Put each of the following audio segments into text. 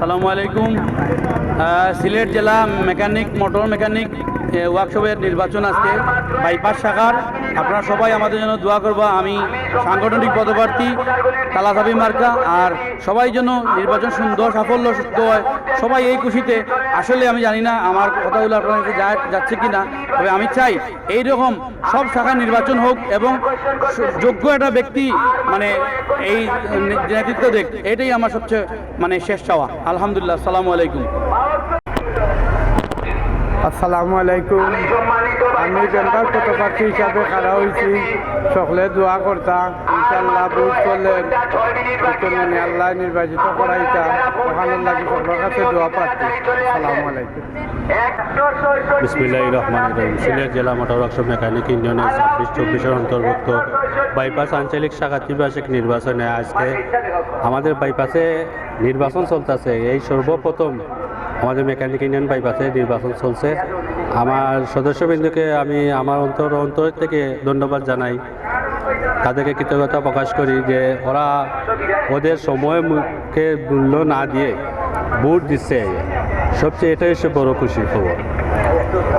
সালামু আলাইকুম। সিলেট জেলা মেকানিক মোটর মেকানিক ওয়ার্কশপের নির্বাচন আজকে বাইপাস শাখার। আপনারা সবাই আমাদের জন্য দোয়া করবা। আমি সাংগঠনিক পদপ্রার্থী তালাসাবি মার্কা, আর সবাই জন্য নির্বাচন সুন্দর সাফল্য সুস্থ হয় সবাই এই খুশিতে। আসলে আমি জানি না আমার কথাগুলো আপনার কাছে যাচ্ছে কি না তবে আমি চাই এই রকম সব শাখার নির্বাচন হোক এবং যোগ্য একটা ব্যক্তি মানে এই নেতৃত্ব দেখ এটাই আমার সবচেয়ে মানে শেষ চাওয়া। আলহামদুলিল্লাহ, আসসালামু আলাইকুম। আসসালামু আলাইকুম। আমি বেঙ্গল পথপ্রার্থী হিসাবে খাড়া হয়েছি। সকলে দোয়া করতা। ইনশাল্লাহ বুঝ করলেন। উত্তরমণি আল্লাহ নির্বাচিত করাইতা। ওখানে লাগি সবার কাছে দোয়া প্রার্থী। আসসালামু আলাইকুম। বিসমিল্লাহ রহমান রহিম। সিলেট জেলা মোটর ওয়ার্কশপ মেকানিক ইউনিয়নের ছাব্বিশ, চব্বিশের অন্তর্ভুক্ত বাইপাস আঞ্চলিক শাখা নির্বাচনে আজকে আমাদের বাইপাসে নির্বাচন চলতেছে। এই সর্বপ্রথম আমাদের মেকানিক ইউনিয়ন বাইপাসে নির্বাচন চলছে। আমার সদস্যবৃন্দকে আমি আমার অন্তর অন্তর থেকে ধন্যবাদ জানাই। তাদেরকে কৃতজ্ঞতা প্রকাশ করি যে ওরা ওদের সময় মুখে মূল্য না দিয়ে ভোট দিচ্ছে। সবচেয়ে এটাই হচ্ছে বড় খুশির খবর।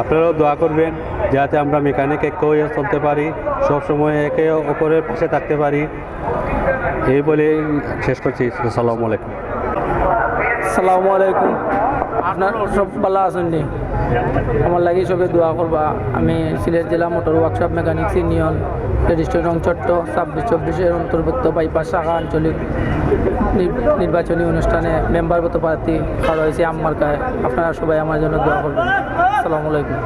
আপনারাও দোয়া করবেন যাতে আমরা মেকানিক হয়ে চলতে পারি সবসময় একে অপরের পাশে থাকতে পারি। এই বলে শেষ করছি। আসসালামু আলাইকুম। সালামু আলাইকুম। আপনার সব ভালো আছেন নি? আমার লাগে সবে দোয়া করবা। আমি সিলেট জেলা মোটর ওয়ার্কশপ মেকানিক ইউনিয়ন রং চট্ট, ছাব্বিশ চব্বিশের অন্তর্ভুক্ত বাইপাস শাখা আঞ্চলিক নির্বাচনী অনুষ্ঠানে মেম্বার মতো প্রার্থী খাওয়া হয়েছে আমার কায় আপনারা সবাই আমার জন্য দোয়া করবেন। আসসালামু আলাইকুম।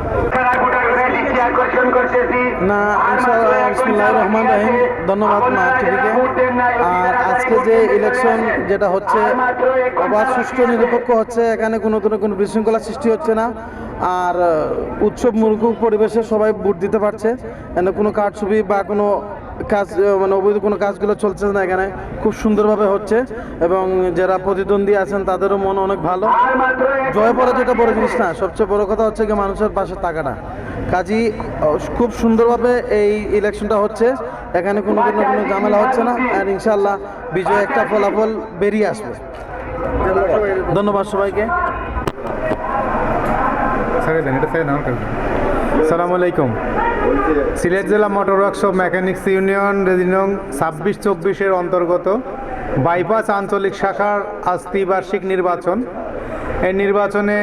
না ইনশাআল্লাহ বিসমুল্লাহ রহমান রাহিম। ধন্যবাদ মা টিভিকে আর আজকে যে ইলেকশন যেটা হচ্ছে অবাধ সুষ্ঠু নিরপেক্ষ হচ্ছে এখানে কোনো কোনো কোনো বিশৃঙ্খলা সৃষ্টি হচ্ছে না। আর আহ, উৎসব মুরগু পরিবেশে সবাই ভোট দিতে পারছে। এখানে কোনো কারছবি বা কোনো কাজ মানে অবৈধ কোনো কাজগুলো চলছে না এখানে। খুব সুন্দরভাবে হচ্ছে এবং যারা প্রতিদ্বন্দ্বী আছেন তাদেরও মন অনেক ভালো। জয় পরাজয়টা বড় জিনিস না, সবচেয়ে বড় কথা হচ্ছে কি মানুষের পাশে থাকাটা। কাজী খুব সুন্দরভাবে এই ইলেকশনটা হচ্ছে, এখানে কোনো কোনো কোনো ঝামেলা হচ্ছে না, আর ইনশাল্লাহ বিজয় একটা ফলাফল বেরিয়ে আসবে। ধন্যবাদ সবাইকে। সালামু আলাইকুম সিলেট জেলা মোটর ওয়ার্কশপ মেকানিক্স ইউনিয়ন রেজিনং ছাব্বিশ চব্বিশের অন্তর্গত বাইপাস আঞ্চলিক শাখার আজ ত্রিবার্ষিক নির্বাচন। এই নির্বাচনে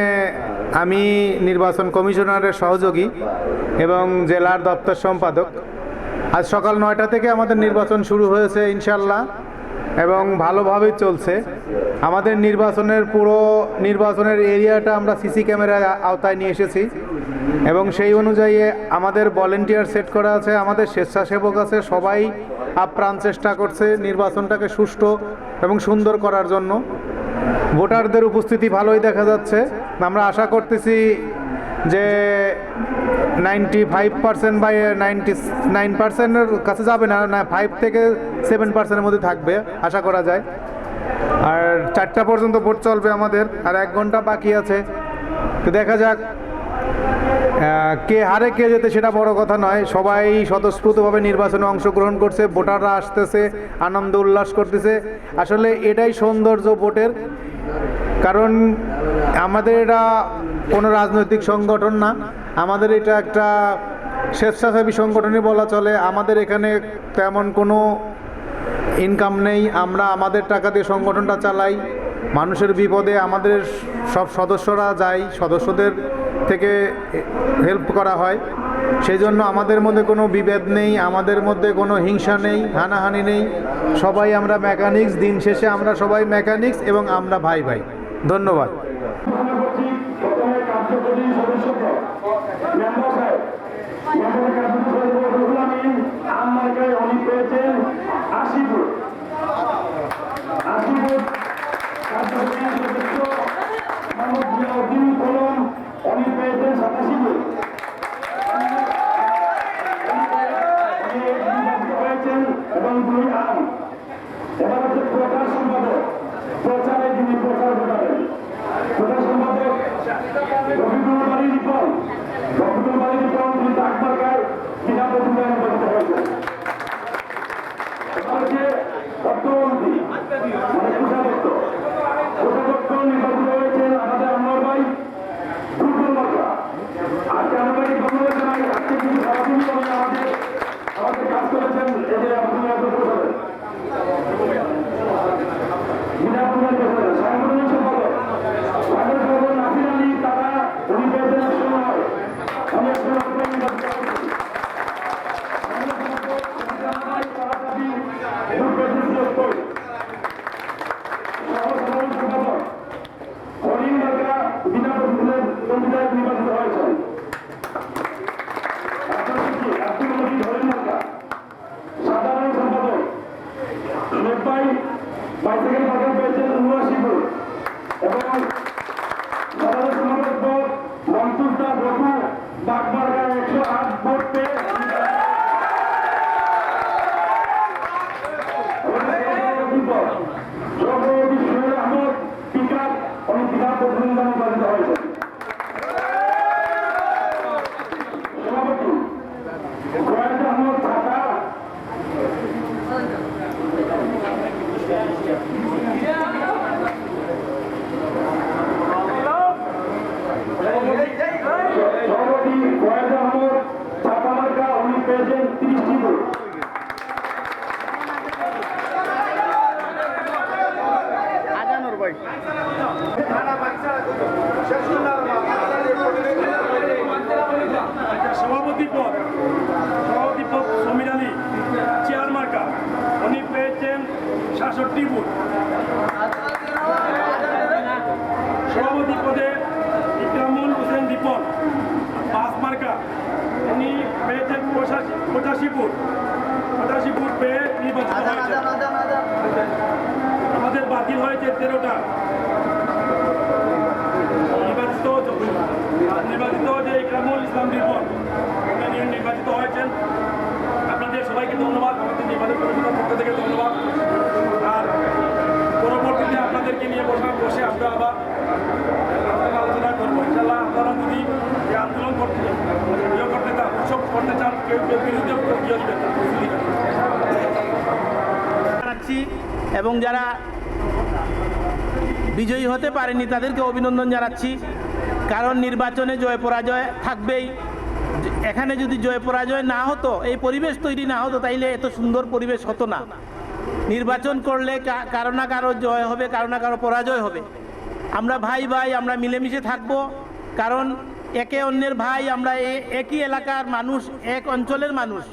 আমি নির্বাচন কমিশনারের সহযোগী এবং জেলার দপ্তর সম্পাদক। আজ সকাল নয়টা থেকে আমাদের নির্বাচন শুরু হয়েছে ইনশাল্লাহ এবং ভালোভাবেই চলছে। আমাদের নির্বাচনের পুরো নির্বাচনের এরিয়াটা আমরা সিসি ক্যামেরার আওতায় নিয়ে এসেছি। এবং সেই অনুযায়ী আমাদের ভলেন্টিয়ার সেট করা আছে, আমাদের স্বেচ্ছাসেবক আছে, সবাই আপ্রাণ চেষ্টা করছে নির্বাচনটাকে সুষ্ঠু এবং সুন্দর করার জন্য। ভোটারদের উপস্থিতি ভালোই দেখা যাচ্ছে। আমরা আশা করতেছি যে নাইনটি ফাইভ পার্সেন্ট বা নাইনটি নাইন পার্সেন্টের কাছে যাবে না না ফাইভ থেকে সেভেন পার্সেন্টের মধ্যে থাকবে, আশা করা যায়। আর চারটা পর্যন্ত ভোট চলবে আমাদের, আর এক ঘণ্টা বাকি আছে। তো দেখা যাক কে হারে কে যেতে সেটা বড় কথা নয়। সবাই স্বতঃস্ফূর্তভাবে নির্বাচনে অংশগ্রহণ করছে, ভোটাররা আসতেছে, আনন্দ উল্লাস করতেছে। আসলে এটাই সৌন্দর্য ভোটের। কারণ আমাদের এটা কোনো রাজনৈতিক সংগঠন না। আমাদের এটা একটা স্বেচ্ছাসেবী সংগঠনই বলা চলে। আমাদের এখানে তেমন কোনো ইনকাম নেই। আমরা আমাদের টাকা দিয়ে সংগঠনটা চালাই। মানুষের বিপদে আমাদের সব সদস্যরা যায়। সদস্যদের থেকে হেল্প করা হয়। সেই জন্য আমাদের মধ্যে কোনো বিভেদ নেই, আমাদের মধ্যে কোনো হিংসা নেই, হানাহানি নেই। সবাই আমরা মেকানিক্স দিন শেষে আমরা সবাই মেকানিক্স এবং আমরা ভাই ভাই। ধন্যবাদ। এবং পঁচাশি ফুট পেয়ে নির্বাচিত হয়েছেন আমাদের বাতিল হয়েছে তেরোটা। নির্বাচিত নির্বাচিত যে ইকরামুল ইসলাম উনি নির্বাচিত হয়েছেন আপনাদের সবাইকে ধন্যবাদ। আমাদের নির্বাচন কমিশনের পক্ষ থেকে ধন্যবাদ। আর পরবর্তীতে আপনাদেরকে নিয়ে বসা বসে আমরা আবার আলোচনা করব। ইনশাল্লাহ আপনারা যদি আন্দোলন করতে করতে চান কেউ কেউ বিরুদ্ধে এবং যারা বিজয়ী হতে পারেনি, তাদেরকে অভিনন্দন জানাচ্ছি। কারণ নির্বাচনে জয় পরাজয় থাকবেই। এখানে যদি জয় পরাজয় না হতো, এই পরিবেশ তৈরি না হতো, তাইলে এত সুন্দর পরিবেশ হতো না। নির্বাচন করলে কারও না কারও জয় হবে, কারও না কারও পরাজয় হবে। আমরা ভাই ভাই, আমরা মিলেমিশে থাকব। কারণ একে অন্যের ভাই, আমরা একই এলাকার মানুষ, এক অঞ্চলের মানুষ।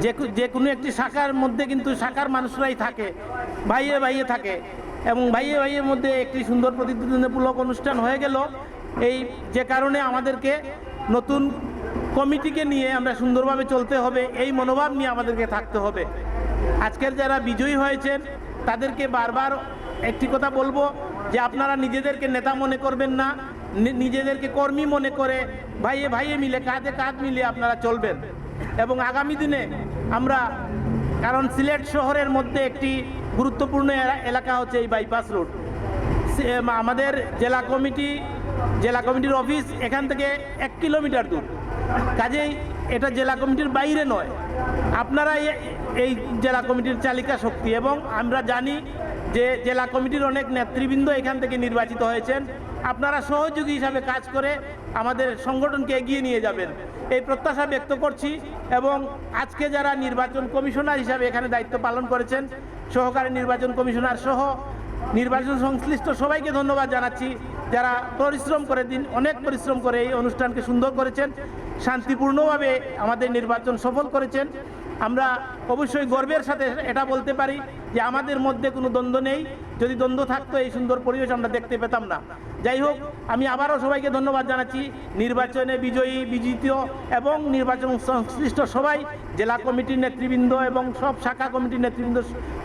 যে যে কোনো একটি শাখার মধ্যে কিন্তু শাখার মানুষরাই থাকে ভাইয়ে ভাইয়ে থাকে। এবং ভাইয়ে ভাইয়ের মধ্যে একটি সুন্দর প্রতিদ্বন্দ্বিতামূলক অনুষ্ঠান হয়ে গেল। এই যে কারণে আমাদেরকে নতুন কমিটিকে নিয়ে আমরা সুন্দরভাবে চলতে হবে, এই মনোভাব নিয়ে আমাদেরকে থাকতে হবে। আজকের যারা বিজয়ী হয়েছেন, তাদেরকে বারবার একটি কথা বলব যে আপনারা নিজেদেরকে নেতা মনে করবেন নি- নিজেদেরকে কর্মী মনে করে ভাইয়ে ভাইয়ে মিলে, কাঁধে কাঁধ মিলিয়ে আপনারা চলবেন। এবং আগামী দিনে আমরা, কারণ সিলেট শহরের মধ্যে একটি গুরুত্বপূর্ণ এলা- এলাকা হচ্ছে এই বাইপাস রোড আমাদের জেলা কমিটি, জেলা কমিটির অফিস এখান থেকে এক কিলোমিটার দূর। কাজেই এটা জেলা কমিটির বাইরে নয়। আপনারা এই জেলা কমিটির চালিকা শক্তি এবং আমরা জানি যে জেলা কমিটির অনেক নেতৃবৃন্দ এখান থেকে নির্বাচিত হয়েছেন। আপনারা সহযোগী হিসাবে কাজ করে আমাদের সংগঠনকে এগিয়ে নিয়ে যাবেন। এই প্রত্যাশা ব্যক্ত করছি এবং আজকে যারা নির্বাচন কমিশনার হিসাবে এখানে দায়িত্ব পালন করেছেন, সহকারী নির্বাচন কমিশনার সহ নির্বাচন সংশ্লিষ্ট সবাইকে ধন্যবাদ জানাচ্ছি। যারা পরিশ্রম করে দিন, অনেক পরিশ্রম করে এই অনুষ্ঠানকে সুন্দর করেছেন, শান্তিপূর্ণভাবে আমাদের নির্বাচন সফল করেছেন। আমরা অবশ্যই গর্বের সাথে এটা বলতে পারি যে আমাদের মধ্যে কোনো দ্বন্দ্ব নেই। যদি দ্বন্দ্ব থাকতো, এই সুন্দর পরিবেশ আমরা দেখতে পেতাম না। যাই হোক, আমি আবারও সবাইকে ধন্যবাদ জানাচ্ছি। নির্বাচনে বিজয়ী, বিজিত এবং নির্বাচন সংশ্লিষ্ট সবাই, জেলা কমিটির নেতৃবৃন্দ এবং সব শাখা কমিটির নেতৃবৃন্দ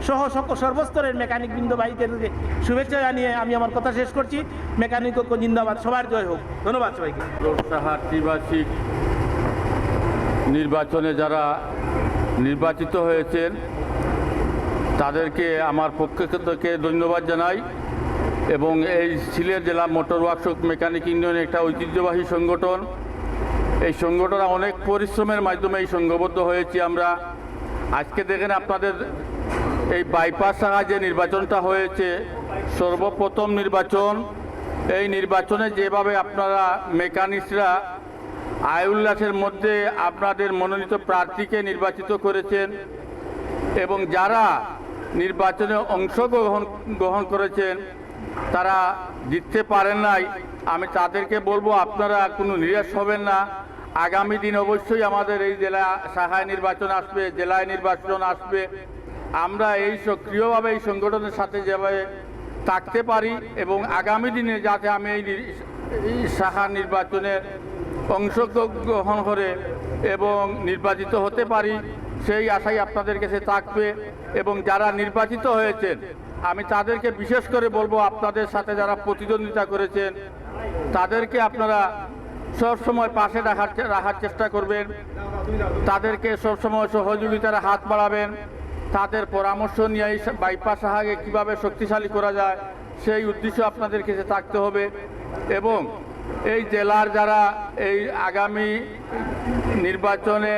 সহ সকল সর্বস্তরের মেকানিক বৃন্দ ভাইদেরকে শুভেচ্ছা জানিয়ে আমি আমার কথা শেষ করছি। মেকানিক ঐক্য জিন্দাবাদ, সবার জয় হোক। ধন্যবাদ সবাইকে। নির্বাচনে যারা নির্বাচিত হয়েছেন তাদেরকে, আমার পক্ষ থেকে ধন্যবাদ জানাই এবং এই সিলেট জেলা মোটর ওয়ার্কশপ মেকানিক ইউনিয়ন একটা ঐতিহ্যবাহী সংগঠন। এই সংগঠন অনেক পরিশ্রমের মাধ্যমে এই সংঘবদ্ধ হয়েছি আমরা। আজকে দেখেন আপনাদের এই বাইপাস শাখা যে নির্বাচনটা হয়েছে, সর্বপ্রথম নির্বাচন। এই নির্বাচনে যেভাবে আপনারা মেকানিক্সরা আয় উল্লাসের মধ্যে আপনাদের মনোনীত প্রার্থীকে নির্বাচিত করেছেন এবং যারা নির্বাচনে অংশগ্রহণ গ্রহণ করেছেন, তারা জিততে পারেন নাই। আমি তাদেরকে বলব, আপনারা কোনো নিরাশ হবেন না। আগামী দিন অবশ্যই আমাদের এই জেলা শাখায় নির্বাচন আসবে, জেলায় নির্বাচন আসবে। আমরা এই সক্রিয়ভাবে এই সংগঠনের সাথে যেভাবে থাকতে পারি এবং আগামী দিনে যাতে আমি এই নির- এই শাখা নির্বাচনের অংশগ্রহণ করে এবং নির্বাচিত হতে পারি, সেই আশাই আপনাদের কাছে থাকবে। এবং যারা নির্বাচিত হয়েছেন, আমি তাদেরকে বিশেষ করে বলব, আপনাদের সাথে যারা প্রতিদ্বন্দ্বিতা করেছেন, তাদেরকে আপনারা সব সময় পাশে রাখার রাখার চেষ্টা করবেন। তাদেরকে সবসময় সহযোগিতার হাত বাড়াবেন। তাদের পরামর্শ নিয়ে বাইপাস সাহাকে কীভাবে শক্তিশালী করা যায়, সেই উদ্দেশ্য আপনাদের কাছে থাকতে হবে। এবং এই জেলার যারা এই আগামী নির্বাচনে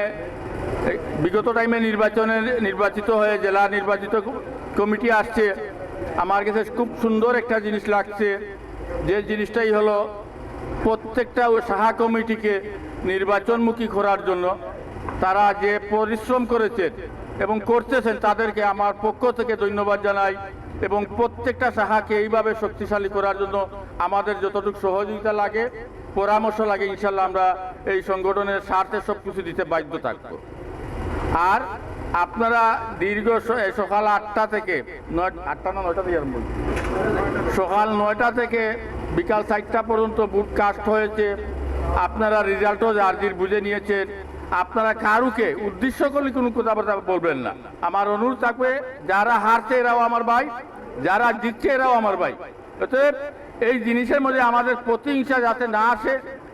বিগত টাইমে নির্বাচনে নির্বাচিত হয়ে জেলা নির্বাচিত কমিটি আসছে। আমার কাছে খুব সুন্দর একটা জিনিস লাগছে। যে জিনিসটাই হলো প্রত্যেকটা ওই সাহা কমিটিকে নির্বাচনমুখী করার জন্য তারা যে পরিশ্রম করেছেন এবং করতেছেন তাদেরকে আমার পক্ষ থেকে ধন্যবাদ জানাই এবং প্রত্যেকটা সাহাকে এইভাবে শক্তিশালী করার জন্য আমাদের যতটুকু সহযোগিতা লাগে, পরামর্শ লাগে, ইনশাল্লাহ আমরা এই সংগঠনের স্বার্থে সব কিছু দিতে বাধ্য থাকব। আর আপনারা দীর্ঘ সকাল আটটা থেকে আটটা না নয়টা থেকে আরম্ভ সকাল নয়টা থেকে বিকাল চারটা পর্যন্ত বুট কাস্ট হয়েছে। আপনারা রেজাল্টও জার্জির বুঝে নিয়েছেন। আপনারা কারুকে, উদ্দেশ্য করলে কোনো কথাবার্তা বলবেন না। আমার অনুরোধ থাকবে, যারা হারছে এরাও আমার ভাই, যারা জিতছে এরাও আমার ভাই। অতএব এই জিনিসের মধ্যে আমাদের প্রতিহিংসা যাতে না আসে,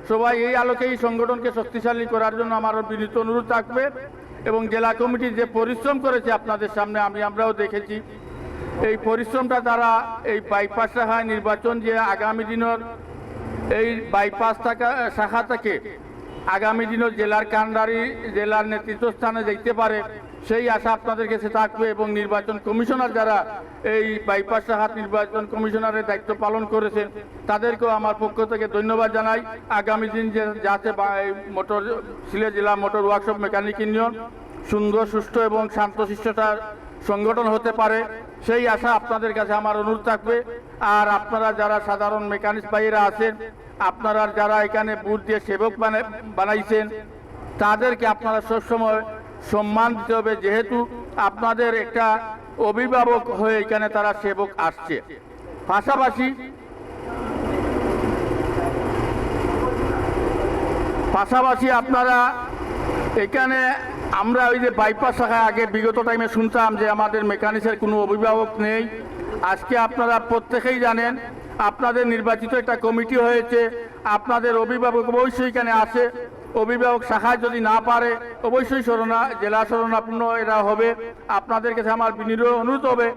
সবাই এই আলোকে এই সংগঠনকে শক্তিশালী করার জন্য আমার বিনীত অনুরোধ থাকবে। এবং জেলা কমিটি যে পরিশ্রম করেছে আপনাদের সামনে, আমি আমরাও দেখেছি। এই পরিশ্রমটা দ্বারা এই বাইপাস শাখায় নির্বাচন যে আগামী দিনের এই বাইপাস থাকা, শাখা থেকে আগামী দিনের জেলার কান্ডারি, জেলার নেতৃত্বস্থানে যেতে পারে। সেই আশা আপনাদের কাছে থাকবে এবং নির্বাচন কমিশনার যারা এই বাইপাস শাখার নির্বাচন কমিশনারের দায়িত্ব পালন করেছেন, তাদেরকেও আমার পক্ষ থেকে ধন্যবাদ জানাই। আগামী দিন যে যাতে মোটর, সিলেট জেলা মোটর ওয়ার্কশপ মেকানিক ইউনিয়ন সুন্দর, সুষ্ঠু এবং শান্তশিষ্টতার সংগঠন হতে পারে, সেই আশা আপনাদের কাছে আমার অনুরোধ থাকবে। আর আপনারা যারা সাধারণ মেকানিক ভাইয়েরা আছেন, আপনারা যারা এখানে বুথ দিয়ে সেবক বানা- বানাইছেন, তাদেরকে আপনারা সবসময় সম্মান দিতে হবে, যেহেতু আপনাদের একটা অভিভাবক হয়ে এখানে তারা সেবক আসছে। পাশাপাশি পাশাপাশি আপনারা এখানে আমরা ওই যে বাইপাস শাখায় আগে বিগত টাইমে শুনতাম যে আমাদের মেকানিক্সের কোনো অভিভাবক নেই। আজকে আপনারা প্রত্যেকেই জানেন, আপনাদের নির্বাচিত একটা কমিটি হয়েছে, আপনাদের অভিভাবক অবশ্যই এখানে আসে। অভিভাবক শাখায় যদি না পারে, অবশ্যই শরণা, জেলা শরণাপন্ন এরা হবে। আপনাদের কাছে আমার বিনীত অনুরোধ হবে,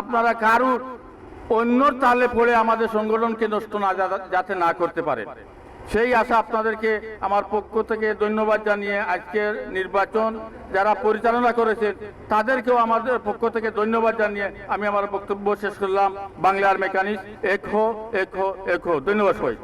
আপনারা কারুর অন্যর তালে পড়ে আমাদের সংগঠনকে নষ্ট না যাতে না করতে পারে। সেই আশা আপনাদেরকে আমার পক্ষ থেকে ধন্যবাদ জানিয়ে আজকের নির্বাচন যারা পরিচালনা করেছেন, তাদেরকেও আমাদের পক্ষ থেকে ধন্যবাদ জানিয়ে আমি আমার বক্তব্য শেষ করলাম। বাংলার মেকানিক এক হো এক হো এক হো ধন্যবাদ সবাই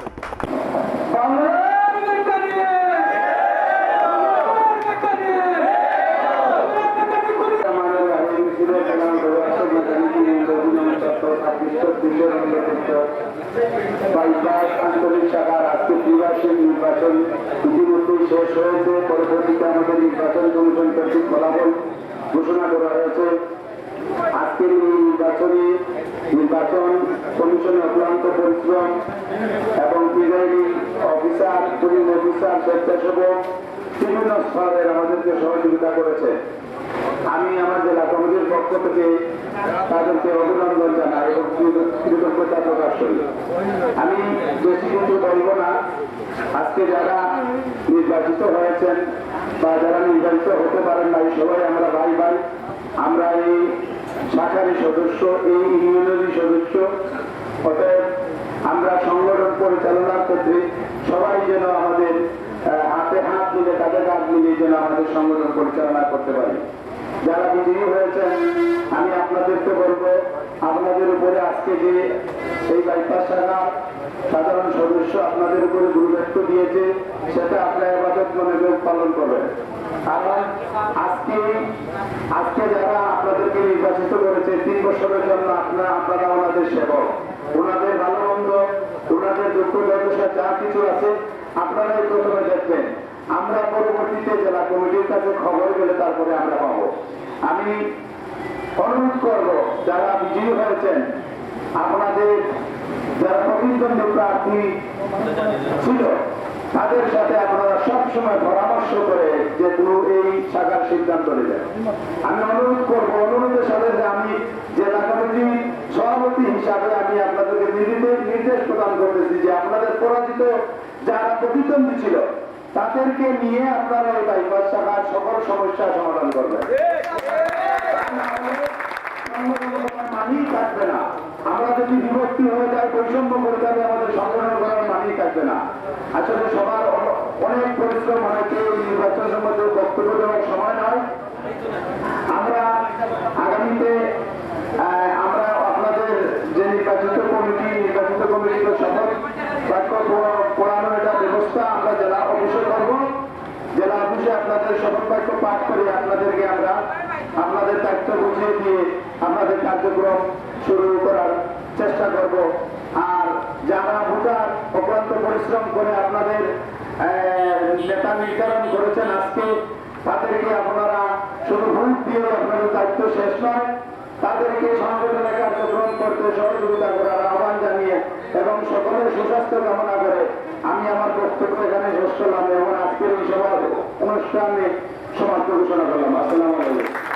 বাইপাস আঞ্চলিক শাখার আজকে দ্বিবার্ষিক নির্বাচন ইতিমধ্যেই শেষ হয়েছে। পরবর্তীতে আমাদের নির্বাচন কমিশন কর্তৃক ফলাফল ঘোষণা করা হয়েছে। আজকের এই নির্বাচনী নির্বাচন কমিশনের অক্লান্ত পরিশ্রম এবং প্রিজাইডিং অফিসার, পুলিশ অফিসার, স্বেচ্ছাসেবক বিভিন্ন স্তরের আমাদেরকে সহযোগিতা করেছে। আমি আমার জেলা কমিটির পক্ষ থেকে তাদেরকে অভিনন্দন জানাই এবং কৃতজ্ঞতা প্রকাশ করি। আমি বেশি কিছু বলব না। আজকে যারা নির্বাচিত হয়েছেন বা যারা নির্বাচিত হতে পারেন নাই, সবাই আমরা ভাই ভাই। আমরা এই শাখারই সদস্য, এই ইউনিয়নেরই সদস্য। অতএব আমরা সংগঠন পরিচালনার ক্ষেত্রে সবাই যেন আমাদের হাতে হাত মিলে কাঁধে কাঁধ মিলিয়ে যেন আমাদের সংগঠন পরিচালনা করতে পারি। যারা বিজয়ী হয়েছেন, আমি আপনাদেরকে বলব, আপনাদের উপরে আজকে যে এই বাইপাস শাখা সাধারণ সদস্য আপনাদের উপরে গুরুত্ব দিয়েছে, সেটা আপনারা এবাদত মনোযোগ পালন করবেন। আজকে যারা আপনাদেরকে করেছে, তিন বছরের জন্য ওনাদের যা কিছু আছে, আপনারাই প্রথমে দেখবেন। আমরা পরবর্তীতে জেলা কমিটির কাছে খবর গেলে তারপরে আমরা পাবো আমি অনুরোধ করব, যারা বিজয়ী হয়েছেন, আপনাদের যারা প্রতিদ্বন্দ্বী প্রার্থী ছিল, তাদের সাথে আপনারা সবসময় পরামর্শ করে যে কোনো এই শাখার সিদ্ধান্ত নেবেন। আমি অনুরোধ করব, অনুরোধের সাথে যে আমি জেলা কমিটি সভাপতি হিসাবে আমি আপনাদেরকে নির্দেশ প্রদান করতেছি যে আপনাদের পরাজিত যারা প্রতিদ্বন্দ্বী ছিল তাদেরকে নিয়ে আপনারা এই বাইপাস শাখার সকল সমস্যার সমাধান করবেন। না। আমরা যদি বিভক্তি হয়ে যায় করে আমাদের না। আসলে সবার অনেক পরিশ্রম দেওয়ার সময় আমরা আগামীতে আহ, আমরা আপনাদের যে নির্বাচিত কমিটি নির্বাচিত কমিটির শপথ বাক্য পড়া- পড়ানোর একটা ব্যবস্থা আমরা জেলা অফিসে করব জেলা অফিসে আপনাদের বাক্য পাঠ করে আপনাদেরকে আমরা আপনাদের দায়িত্ব বুঝিয়ে দিয়ে আপনাদের কার্যক্রম শুরু করার চেষ্টা করব। আর যারা ভোটার অক্লান্ত পরিশ্রম করে আপনাদের নেতা নির্ধারণ করেছেন আজকে, তাদেরকে আপনারা শুধু ভোট দিয়ে আপনাদের দায়িত্ব শেষ নয়, তাদেরকে সংগঠনের কার্যক্রম করতে সহযোগিতা করার আহ্বান জানিয়ে এবং সকলের সুস্বাস্থ্য কামনা করে আমি আমার বক্তব্য এখানে শেষ করলাম এবং আজকের এই সভার অনুষ্ঠানে সমাপ্ত ঘোষণা করলাম। আসসালামু আলাইকুম।